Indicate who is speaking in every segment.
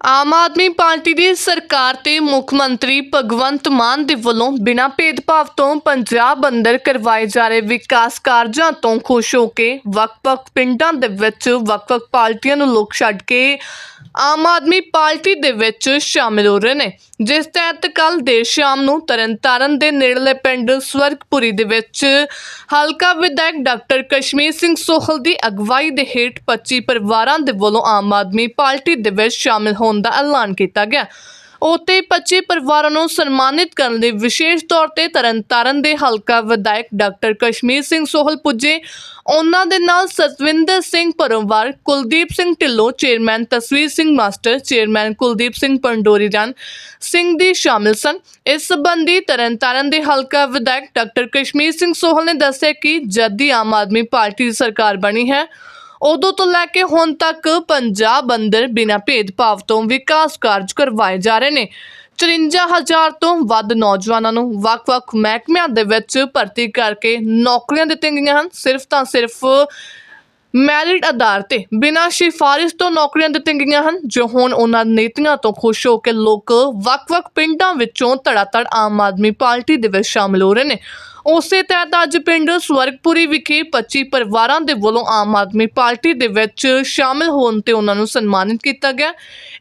Speaker 1: Aam Aadmi party ਦੀ ਸਰਕਾਰ ਤੇ ਮੁੱਖ ਮੰਤਰੀ ਭਗਵੰਤ ਮਾਨ ਦੇ ਵੱਲੋਂ ਬਿਨਾਂ ਭੇਦਭਾਵ ਤੋਂ ਪੰਜਾਬ ਅੰਦਰ ਕਰਵਾਏ ਜਾ ਰਹੇ ਵਿਕਾਸ ਕਾਰਜਾਂ ਤੋਂ ਖੁਸ਼ ਹੋ ਕੇ ਵੱਖ-ਵੱਖ ਪਿੰਡਾਂ ਦੇ ਵਿੱਚ ਵੱਖ-ਵੱਖ ਪਾਰਟੀਆਂ ਨੂੰ ਲੋਕ ਛੱਡ ਕੇ ਆਮ ਆਦਮੀ ਪਾਰਟੀ ਦੇ ਵਿੱਚ ਸ਼ਾਮਿਲ ਹੋ ਰਹੇ ਨੇ, ਜਿਸ ਤਹਿਤ ਕੱਲ ਦੇਰ ਸ਼ਾਮ ਨੂੰ ਤਰਨਤਾਰਨ ਦੇ ਨੇੜਲੇ ਪਿੰਡ ਸਵਰਗਪੁਰੀ ਦੇ ਵਿੱਚ ਹਲਕਾ ਵਿਧਾਇਕ ਡਾਕਟਰ ਕਸ਼ਮੀਰ ਸਿੰਘ ਸੋਹਲ ਦੀ ਅਗਵਾਈ ਦੇ ਹੇਠ 25 ਪਰਿਵਾਰਾਂ ਦੇ ਵੱਲੋਂ ਆਮ ਆਦਮੀ ਪਾਰਟੀ ਦੇ ਵਿੱਚ ਸ਼ਾਮਿਲ ਹੋਣ ਦਾ ਐਲਾਨ ਕੀਤਾ ਗਿਆ। ਉਤੇ 25 ਪਰਿਵਾਰਾਂ ਨੂੰ ਸਨਮਾਨਿਤ ਕਰਨ ਲਈ ਵਿਸ਼ੇਸ਼ ਤੌਰ ਤੇ ਤਰਨਤਾਰਨ ਦੇ ਹਲਕਾ ਵਿਧਾਇਕ ਡਾਕਟਰ ਕਸ਼ਮੀਰ ਸਿੰਘ ਸੋਹਲ ਪੁੱਜੇ। ਉਹਨਾਂ ਦੇ ਨਾਲ Satwinder Singh Parmawar Kuldeep Singh Dhillon, chairman Tasveer Singh master, chairman Kuldeep Singh Pandori Jan Singh ਦੀ ਸ਼ਾਮਿਲ ਸਨ। ਇਸ ਸੰਬੰਧੀ ਤਰਨਤਾਰਨ ਦੇ ਹਲਕਾ ਵਿਧਾਇਕ ਡਾਕਟਰ ਕਸ਼ਮੀਰ ਸਿੰਘ ਸੋਹਲ ਨੇ ਦੱਸਿਆ ਕਿ ਜਦ ਦੀ ਆਮ ਆਦਮੀ ਪਾਰਟੀ ਦੀ ਸਰਕਾਰ ਬਣੀ ਹੈ ਉਦੋਂ ਤੋਂ ਲੈ ਕੇ ਹੁਣ ਤੱਕ ਪੰਜਾਬ ਅੰਦਰ ਬਿਨਾਂ ਭੇਦਭਾਵ ਤੋਂ ਵਿਕਾਸ ਕਾਰਜ ਕਰਵਾਏ ਜਾ ਰਹੇ ਨੇ। 54000 ਤੋਂ ਵੱਧ ਨੌਜਵਾਨਾਂ ਨੂੰ ਵੱਖ-ਵੱਖ ਮਹਿਕਮਿਆਂ ਦੇ ਵਿੱਚ ਭਰਤੀ ਕਰਕੇ ਨੌਕਰੀਆਂ ਦਿੱਤੀਆਂ ਗਈਆਂ ਹਨ। ਸਿਰਫ ਤਾਂ ਸਿਰਫ ਮੈਰਿਟ ਆਧਾਰ ਤੇ ਬਿਨਾਂ ਸਿਫਾਰਿਸ਼ ਤੋਂ ਨੌਕਰੀਆਂ ਦਿੱਤੀਆਂ ਗਈਆਂ ਹਨ, ਜੋ ਹੁਣ ਉਹਨਾਂ ਨੀਤੀਆਂ ਤੋਂ ਖੁਸ਼ ਹੋ ਕੇ ਲੋਕ ਵੱਖ-ਵੱਖ ਪਿੰਡਾਂ ਵਿੱਚੋਂ ਧੜਾਧੜ ਆਮ ਆਦਮੀ ਪਾਰਟੀ ਦੇ ਵਿੱਚ ਸ਼ਾਮਲ ਹੋ ਰਹੇ ਨੇ। ਉਸੇ ਤਹਿਤ ਅੱਜ ਪਿੰਡ ਸਵਰਗਪੁਰੀ ਵਿਖੇ 25 ਪਰਿਵਾਰਾਂ ਦੇ ਵੱਲੋਂ ਆਮ ਆਦਮੀ ਪਾਰਟੀ ਦੇ ਵਿੱਚ ਸ਼ਾਮਲ ਹੋਣ ਤੇ ਉਹਨਾਂ ਨੂੰ ਸਨਮਾਨਿਤ ਕੀਤਾ ਗਿਆ।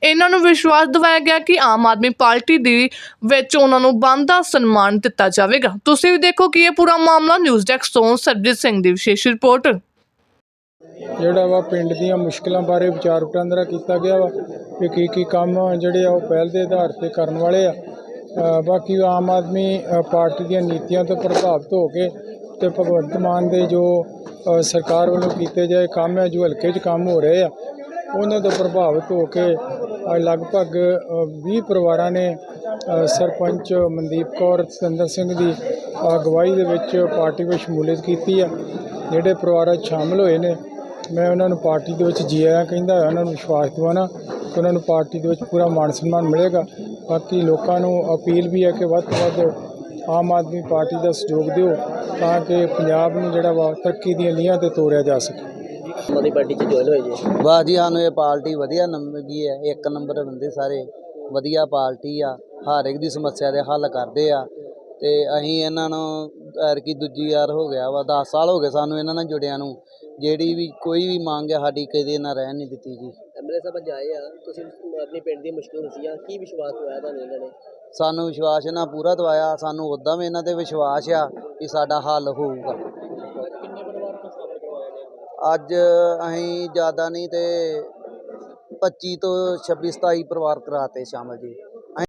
Speaker 1: ਇਹਨਾਂ ਨੂੰ ਵਿਸ਼ਵਾਸ ਦਿਵਾਇਆ ਗਿਆ ਕਿ ਆਮ ਆਦਮੀ ਪਾਰਟੀ ਦੀ ਵਿੱਚ ਉਹਨਾਂ ਨੂੰ ਬੰਦਾ ਸਨਮਾਨ ਦਿੱਤਾ ਜਾਵੇਗਾ। ਤੁਸੀਂ ਵੀ ਦੇਖੋ ਕਿ ਇਹ ਪੂਰਾ ਮਾਮਲਾ ਨਿਊਜ਼ ਡੈਸਕ ਤੋਂ ਸਰਜੀਤ ਸਿੰਘ ਦੀ ਵਿਸ਼ੇਸ਼ ਰਿਪੋਰਟ।
Speaker 2: ਜਿਹੜਾ ਵਾ ਪਿੰਡ ਦੀਆਂ ਮੁਸ਼ਕਲਾਂ ਬਾਰੇ ਵਿਚਾਰ ਵਟਾਂਦਰਾ ਕੀਤਾ ਗਿਆ ਵਾ ਕਿ ਕੀ ਕੀ ਕੰਮ ਜਿਹੜੇ ਆ ਉਹ ਪਹਿਲ ਦੇ ਆਧਾਰ ਤੇ ਕਰਨ ਵਾਲੇ ਆ। ਬਾਕੀ ਆਮ ਆਦਮੀ ਪਾਰਟੀ ਦੀਆਂ ਨੀਤੀਆਂ ਤੋਂ ਪ੍ਰਭਾਵਿਤ ਹੋ ਕੇ ਤੇ ਭਗਵੰਤ ਮਾਨ ਦੇ ਜੋ ਸਰਕਾਰ ਵੱਲੋਂ ਕੀਤੇ ਜਾਏ ਕੰਮ ਹੈ ਜੋ ਹਲਕੇ 'ਚ ਕੰਮ ਹੋ ਰਹੇ ਆ ਉਹਨਾਂ ਤੋਂ ਪ੍ਰਭਾਵਿਤ ਹੋ ਕੇ ਲਗਭਗ ਅ, 20 ਪਰਿਵਾਰਾਂ ਨੇ ਸਰਪੰਚ ਮਨਦੀਪ ਕੌਰ ਸਤਿੰਦਰ ਸਿੰਘ ਦੀ ਅਗਵਾਈ ਦੇ ਵਿੱਚ ਪਾਰਟੀ ਵਿੱਚ ਸ਼ਮੂਲੀਅਤ ਕੀਤੀ ਆ ਜਿਹੜੇ ਪਰਿਵਾਰਾਂ 'ਚ ਸ਼ਾਮਲ ਹੋਏ ਨੇ। ਮੈਂ ਉਹਨਾਂ ਨੂੰ ਪਾਰਟੀ ਦੇ ਵਿੱਚ ਜੀ ਆਇਆਂ ਕਹਿੰਦਾ ਹੋਇਆ ਉਹਨਾਂ ਨੂੰ ਵਿਸ਼ਵਾਸ ਦਿਵਾਉਣਾ ਕਿ ਉਹਨਾਂ ਨੂੰ ਪਾਰਟੀ ਦੇ ਵਿੱਚ ਪੂਰਾ ਮਾਣ ਸਨਮਾਨ ਮਿਲੇਗਾ। ਬਾਕੀ ਲੋਕਾਂ ਨੂੰ ਅਪੀਲ ਵੀ ਹੈ ਕਿ ਵੱਧ ਤੋਂ ਵੱਧ ਆਮ ਆਦਮੀ ਪਾਰਟੀ ਦਾ ਸਹਿਯੋਗ ਦਿਓ ਤਾਂ ਕਿ ਪੰਜਾਬ ਨੂੰ ਜਿਹੜਾ ਵਾ ਤਰੱਕੀ ਦੀਆਂ ਲੀਹਾਂ ਤੇ ਤੋਰਿਆ ਜਾ ਸਕੇ।
Speaker 3: ਮੋਦੀ ਪਾਰਟੀ ਚ ਜੁਆਇਨ ਹੋਏ ਜੀ?
Speaker 4: ਵਾਹ ਜੀ ਸਾਨੂੰ ਇਹ ਪਾਰਟੀ ਵਧੀਆ ਨੰਬਰ ਦੀ ਹੈ? ਇੱਕ ਨੰਬਰ ਬੰਦੇ ਸਾਰੇ ਵਧੀਆ ਪਾਰਟੀ ਆ ਹਰ ਇੱਕ ਦੀ ਸਮੱਸਿਆ ਦੇ ਹੱਲ ਕਰਦੇ ਆ। ਤੇ ਅਸੀਂ ਇਹਨਾਂ ਨੂੰ ਐਰਕੀ ਦੂਜੀ ਵਾਰ ਹੋ ਗਿਆ ਵਾ 10 ਸਾਲ ਹੋ ਗਏ ਸਾਨੂੰ ਇਹਨਾਂ ਨਾਲ ਜੁੜਿਆਂ ਨੂੰ। ਜਿਹੜੀ ਵੀ ਕੋਈ ਵੀ ਮੰਗ ਹੈ ਸਾਡੀ ਕਦੇ ਨਾ ਰਹਿਣ ਨਹੀਂ ਦਿੱਤੀ ਜੀ।
Speaker 3: ਐਮਐਲਏ ਸਾਹਿਬ ਅੱਜ ਆਏ ਆ ਤੁਸੀਂ ਆਪਣੀ ਪਿੰਡ ਦੀ ਮੁਸ਼ਕਲ ਦੱਸੀਆਂ ਕੀ ਵਿਸ਼ਵਾਸ ਹੋਇਆ ਤੁਹਾਨੂੰ ਇਹਨਾਂ ਨੇ?
Speaker 4: ਸਾਨੂੰ ਵਿਸ਼ਵਾਸ ਇਹਨਾਂ ਪੂਰਾ ਦਵਾਇਆ ਸਾਨੂੰ ਉਦਾਂ ਵੀ ਇਹਨਾਂ ਤੇ ਵਿਸ਼ਵਾਸ ਆ ਕਿ ਸਾਡਾ ਹੱਲ ਹੋਊਗਾ। ਅੱਜ ਅਸੀਂ ਜ਼ਿਆਦਾ ਨਹੀਂ ਤੇ 25 ਤੋਂ 26 27 ਪਰਿਵਾਰ ਕਰਾਤੇ ਸ਼ਾਮਲ ਜੀ।